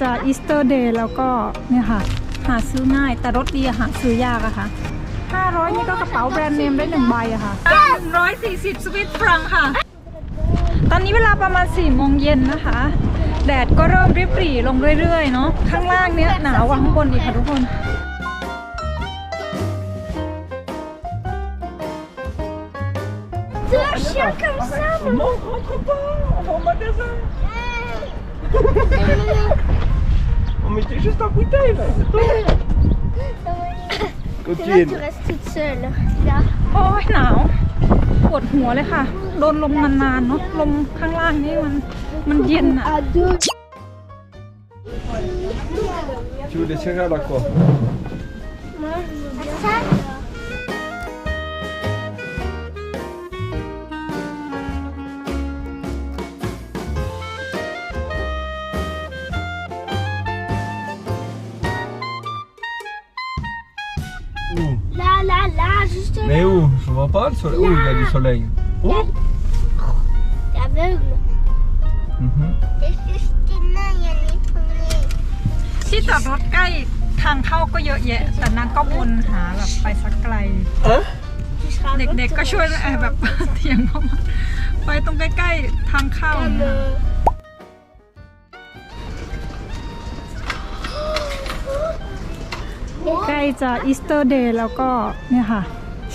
จะอีสเตอร์เดย์แล้วก็เนี่ยค่ะ หาซื้อง่ายแต่รถดีอะหาซื้อยากอะค่ะ 500 นี่ก็กระเป๋าแบรนด์เนมได้หนึ่งใบอะค่ะ 140 สวิตฟรังค่ะ ตอนนี้เวลาประมาณ4โมงเย็นนะคะ แดดก็เริ่มริบหรี่ลงเรื่อยๆ เนาะข้างล่างเนี้ยหนาวกว่าข้างบนอีกค่ะทุกคน C'est un chien comme ça Non, rentre pas, on va au magasin. On mettait juste en bouteille là, c'est tout. Et là, Coquine. tu restes toute seule. Là. โอ้ยหนาวปวดหัวเลยค่ะ โดนลมนานๆเนาะลมข้างล่างนี่มันมันเย็นอะ À deux. Tu veux des céréales à quoi juste là. Mais où Je vois pas le soleil. Où il y a du soleil Où T'es aveugle. Mhm. Et Justina, il y a les premiers. ที่จอดรถใกล้ทางเข้าก็เยอะแยะ แต่นางก็วนหาแบบไปสักไกล Hein Tu seras เด็กๆก็ช่วยเอ่อแบบเถียงเขามาไปตรงใกล้ๆทางเข้า Comme, เนี่ย euh, ใกล้จะอีสเตอร์เดย์แล้วก็เนี่ยค่ะ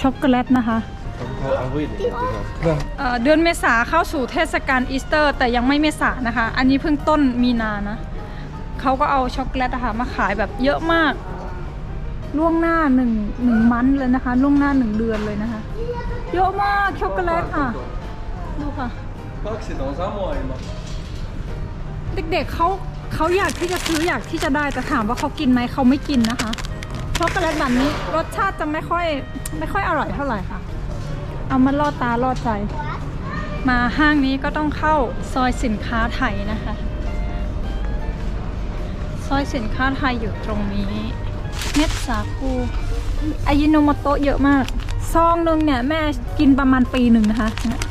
ช็อกโกแลตนะคะ Encore avril déjà. เอ่อเดือนเมษาเข้าสู่เทศกาลอีสเตอร์ แต่ยังไม่เมษานะคะ อันนี้เพิ่งต้นมีนานะเขาก็เอาช็อกโกแลตอะค่ะมาขายแบบเยอะมาก ล่วงหน้าหนึ่งหนึ่งมันเลยนะคะ ล่วงหน้าหนึ่งเดือนเลยนะคะ เยอะมากช็อกโกแลตค่ะ ดูค่ะ Pas que c'est dans un mois, Emma. เด็กๆเขาเขาอยากที่จะซื้ออยากที่จะได้แต่ถามว่าเขากินไหมเขาไม่กินนะคะ ช็อกโกแลตแบบนี้รสชาติจะไม่ค่อยไม่ค่อยอร่อยเท่าไหร่ค่ะ เอามาล่อตาล่อใจ มาห้างนี้ก็ต้องเข้าซอยสินค้าไทยนะคะ ซอยสินค้าไทยอยู่ตรงนี้ เม็ดสาคูอายิโนโมโตะเยอะมากซองหนึ่งเนี่ยแม่กินประมาณปีหนึ่งนะคะเนี่ย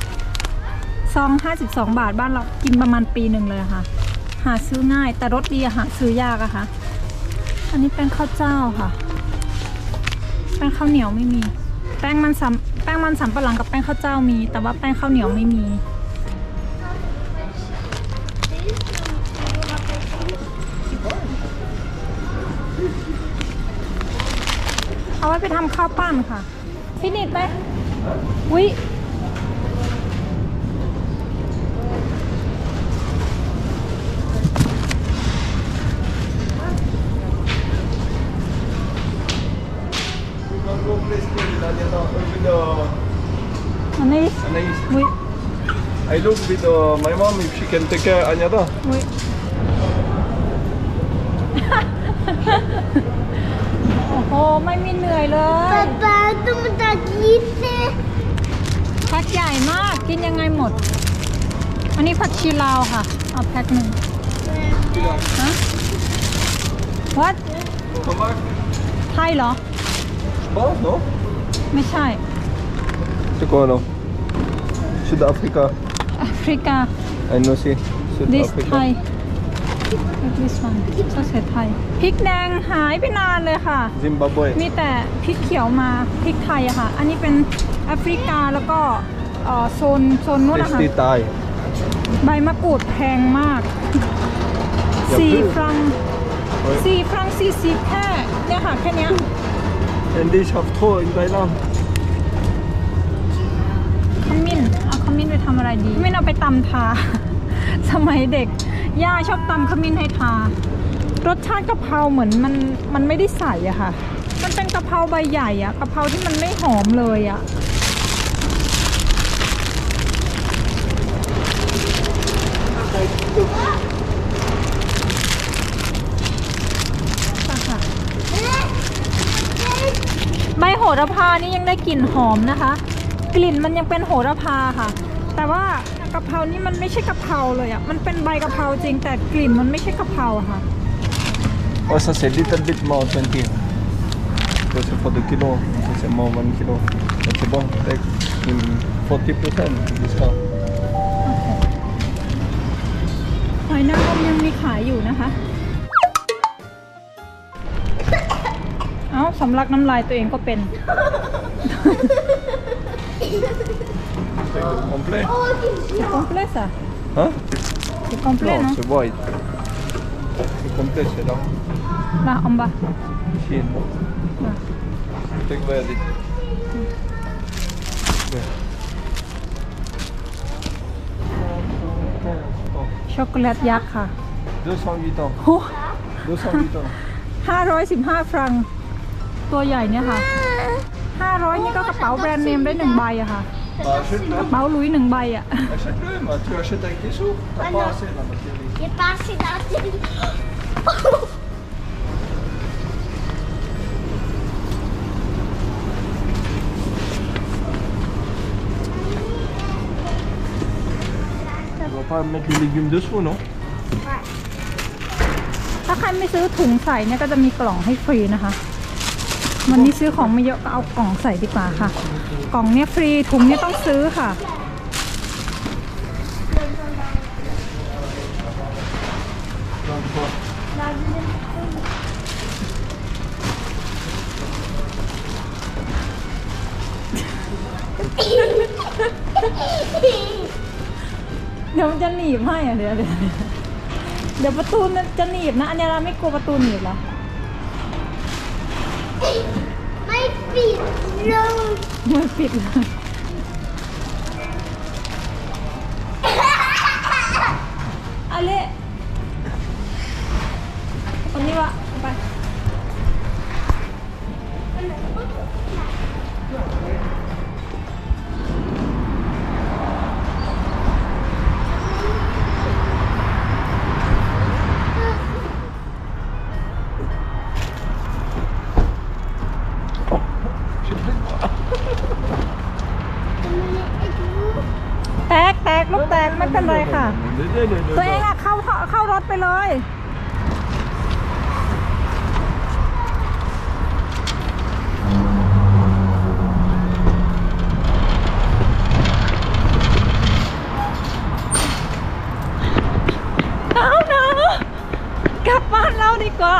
ซอง 52 บาทบ้านเรากินประมาณปีหนึ่งเลยะค่ะ หาซื้อง่ายแต่รสดีอะหาซื้อยากอะค่ะ อันนี้เป็นข้าวเจ้าค่ะ ป้งข้าวเหนียวไม่มี แป้งมันสำแป้งมันสำปะหลังกับแป้งข้าวเจ้ามี แต่ว่าแป้งข้าวเหนียวไม่มี เอาไว้ไปทำข้าวปั้นค่ะ พี่นิดไหมวิ I look with uh, my mom if she can take care Agnada. วิ โอ้โห ไม่มีเหนื่อยเลย Papa, tout le monde a glissé. แพ็คใหญ่มาก กินยังไงหมด อันนี้ผักชีลาวค่ะ เอาแพ็คหนึ่งฮะ what Come back. ไทยเหรอ Bon, non ไม่ใช่ C'est quoi alors Sud-Africa. แอฟริกา I know see. this Sud-Africa. ไทย this one ภาษาไทยพริกแดงหายไปนานเลยค่ะ Zimbabwe. มีแต่พริกเขียวมาพริกไทยอะค่ะ อันนี้เป็นแอฟริกาแล้วก็เอ่อโซนโซนนู้นนะคะ Tasty Thai. ใบมะกรูดแพงมากอย่าสี่พึ่งฟรังเฮ้ยสี่ฟรังสี่สิบแค่เนี่ยค่ะแค่เนี้ย And this have trop in Thailand. มิ้นไปทำอะไรดีขมิ้นเอาไปตำทา สมัยเด็ก ย่าชอบตำขมิ้นให้ทา รสชาติกะเพราเหมือนมันมันไม่ได้ใส่อะค่ะ มันเป็นกะเพราใบใหญ่อะกะเพราที่มันไม่หอมเลยอะค่ะใบโหระพานี่ยังได้กลิ่นหอมนะคะ กลิ่นมันยังเป็นโหระพาค่ะ แต่ว่ากะเพรานี่มันไม่ใช่กะเพราเลยอะ มันเป็นใบกะเพราจริง แต่กลิ่นมันไม่ใช่กะเพราค่ะ Also it's a little bit more 20. Because for the kilo, it's more one kilo. It's about like in 40% discount. หอยนางรมยังมีขายอยู่นะคะ เอ้าสำลักน้ำลายตัวเองก็เป็น complet. C'est complet ça Hein C'est complet Non, non c'est white. C'est complet, c'est là. Là en bas Chine. Ah. Take vad jag dit. Ouais. ช็อกโกแลตยักษ์ค่ะ208 ans. โอ้208 ans. 515ฟรังตัวใหญ่เนี่ยค่ะ 500 นี่ก็กระเป๋าแบรนด์เนมได้หนึ่งใบอะค่ะ Bah, achète-le. กระเป๋าหลุยหนึ่งใบอะ Achète-le, bah, tu l'achètes avec tes sous. T'as pas assez là, ma chérie. J'ai pas assez d'argent. Tu vas pas mettre les légumes dessous, non ถ้าใครไม่ซื้อถุงใส่เนี่ยก็จะมีกล่องให้ฟรีนะคะ วันนี้ซื้อของไม่เยอะก็เอากล่องใส่ดีกว่าค่ะ กล่องเนี่ยฟรีถุงเนี่ยต้องซื้อค่ะ เดี๋ยวมันจะหนีบให้อะเดี๋ยวเดี๋ยวเดี๋ยวประตูมันจะหนีบนะ อันนี้เราไม่กลัวประตูหนีบหรอ My feet, no. ไม่ปิดเลยอะไรคนนี้วะไป ตกแตกลูกแตกไม่เป็นไรค่ะ ตัวเองอะเข้าเข้าเข้ารถไปเลยเอานะกลับบ้านเราดีกว่า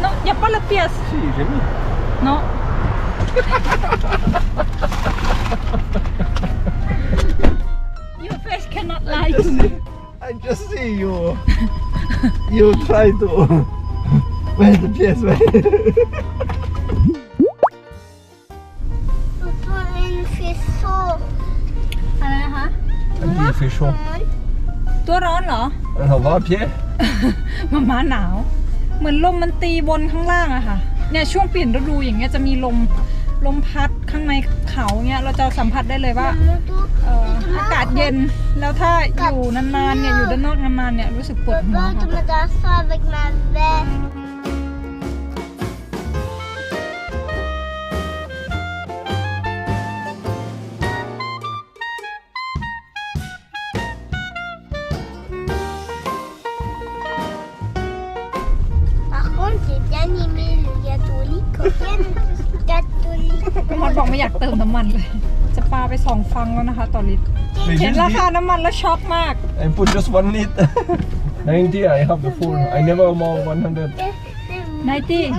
เนาะอย่าปละเปียส Si, cannot lie to me I just see you. you try to. Where's the pièce, ouais. Papa, il fait chaud. อะไรนะคะ Il fait chaud. ตัวร้อนเหรอ Alors, on va à pied มาม้าหนาว เหมือนลมมันตีบนข้างล่างอะค่ะ เนี่ยช่วงเปลี่ยนฤดูอย่างเงี้ยจะมีลม ลมพัดข้างในเขาเงี้ยเราจะสัมผัสได้เลยว่าเอ่ออากาศเย็นแล้วถ้าอยู่นานๆเนี่ยอยู่ด้านนอกนานๆเนี่ยรู้สึกปวดหัว Papa, tu ค่ะ me donnes พี่มดบอกไม่อยากเติมน้ำมันเลย จะปาไปสองฟังแล้วนะคะต่อลิตร Mais เห็น just รา be- คาน้ำมันแล้วช็อกมาก I put just one liter. 90, I have the full. I never more 100. 90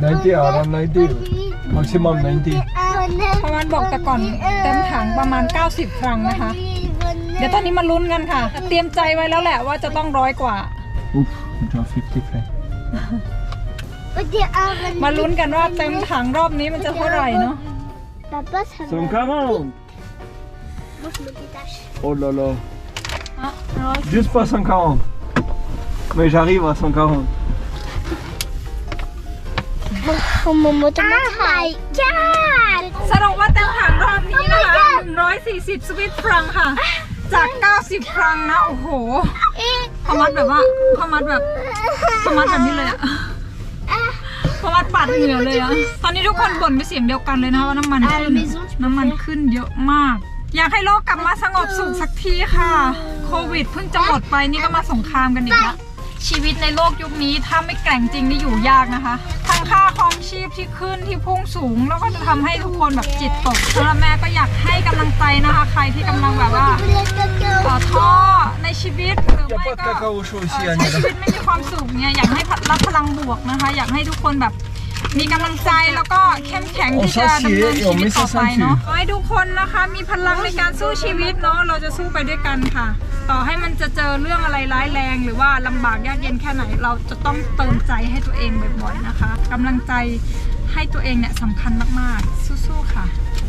90, around 90. Maximum 90. ประมาณบอกแต่ก่อนเต็มถังประมาณ 90 ครั้งนะคะ เดี๋ยวตอนนี้มาลุ้นกันค่ะ เตรียมใจไว้แล้วแหละว่าจะต้องร้อยกว่า Ouf, déjà 50 francs. มาลุ้นกันว่าเต็มถังรอบนี้มันจะเท่าไหร่เนาะ Papa, ça va. 140 Moi, je me détache. Oh là là. อะร้อย Juste pas 140. Mais j'arrive à 140. Oh, mon moto, my God! สรุปว่าเต็มถังรอบนี้นะคะ 140 สวิตฟรังค่ะ จาก 90 ฟรังนะ โอ้โหพมัดแบบว่าพมัดแบบพมัดแบบนี้เลยอะ พมัดปัดเหงื่อเลยอะตอนนี้ทุกคนบ่นเป็นเสียงเดียวกันเลยนะคะว่าน้ำมันขึ้นน้ำมันขึ้นเยอะมาก อยากให้โลกกลับมาสงบสุขสักทีค่ะ โควิดเพิ่งจะหมดไปนี่ก็มาสงครามกันอีกแล้ว ชีวิตในโลกยุคนี้ถ้าไม่แกร่งจริงนี่อยู่ยากนะคะทั้งค่าครองชีพที่ขึ้นที่พุ่งสูง แล้วก็จะทำให้ทุกคนแบบจิตตกสำหรับแม่ก็อยากให้กำลังใจนะคะ ใครที่กำลังแบบว่าต่อท่อในชีวิตหรือ Il n'y a ไม่ pas de ก็ cacao chaud เอ่ ici, อใช้ Annie. ชีวิตไม่มีความสุขเนี่ยอยากให้รับพลังบวกนะคะ อยากให้ทุกคนแบบ มีกำลังใจแล้วก็เข้มแข็งที่จะดำเนินชีวิตต่อไปเนาะขอให้ทุกคนนะคะ มีพลังในการสู้ชีวิตเนาะเราจะสู้ไปด้วยกันค่ะ ต่อให้มันจะเจอเรื่องอะไรร้ายแรง หรือว่าลำบากยากเย็นแค่ไหน เราจะต้องเติมใจให้ตัวเองบ่อยๆนะคะกำลังใจให้ตัวเองเนี่ยสำคัญมากๆ สู้ๆค่ะ